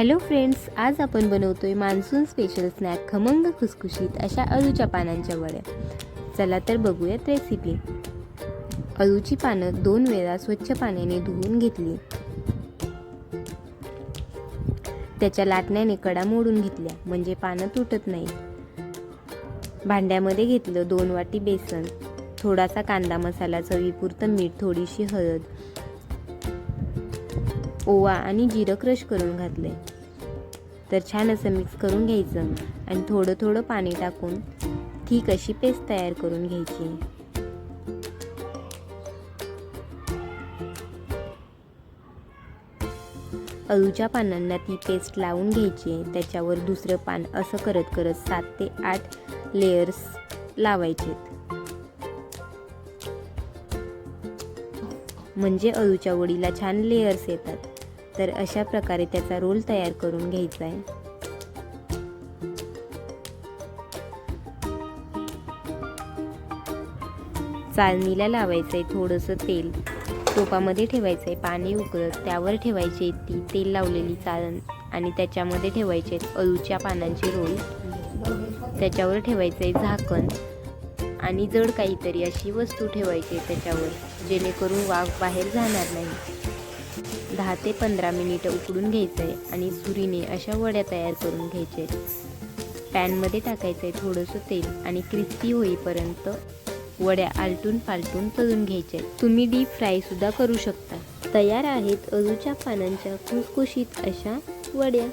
Hello friends आज आपण बनवतोय मान्सून स्पेशल स्नॅक खमंग खुसखुशीत अशा अळूच्या पानांच्या वड्या. चला तर बघूयात रेसिपी अळूची पानं दोन वेळा स्वच्छ पाण्याने धुवून घेतली. त्याच्या लाटण्याने कडा मोडून घेतल्या म्हणजे पानं तुटत नाही. भांड्यामध्ये घेतलं दोन वाटी बेसन थोडासा कांदा मसाला चवीपुरतं मीठ थोडीशी हळद ओवा आणि जिरं क्रश करून घातले तर छान असं मिक्स करून घ्यायचं आणि थोडं थोडं पाणी टाकून ठीक अशी पेस्ट तयार करून घ्यायची. अळूच्या पानांना ती पेस्ट लावून घ्यायची. त्याच्यावर दुसरं पान असं करत करत सात ते आठ लेयर्स लावायचेत. म्हणजे अळूच्या वडीला छान लेयर्स येतात. तर अशा प्रकारे त्याचा रोल तयार करून घ्यायचा आहे. चालणीला लावायचं आहे थोडंसं तेल. टोपामध्ये ठेवायचं आहे पाणी उकळत त्यावर ठेवायचे ती तेल लावलेली चाळण आणि त्याच्यामध्ये ठेवायचे अळूच्या पानांचे रोल त्याच्यावर ठेवायचं आहे झाकण. आणि जड काहीतरी अशी वस्तू ठेवायची त्याच्यावर जेणेकरून वाघ बाहेर जाणार नाही. दहा ते पंधरा मिनिटं उकडून घ्यायचं आहे आणि सुरीने अशा वड्या तयार करून घ्यायचे. पॅनमध्ये टाकायचं आहे थोडंसं तेल आणि क्रिस्पी होईपर्यंत वड्या आलटून पालटून तळून घ्यायच्या आहेत तुम्ही डीप फ्रायसुद्धा करू शकता. तयार आहेत अजूच्या पानांच्या खुसखुशीत अशा वड्या.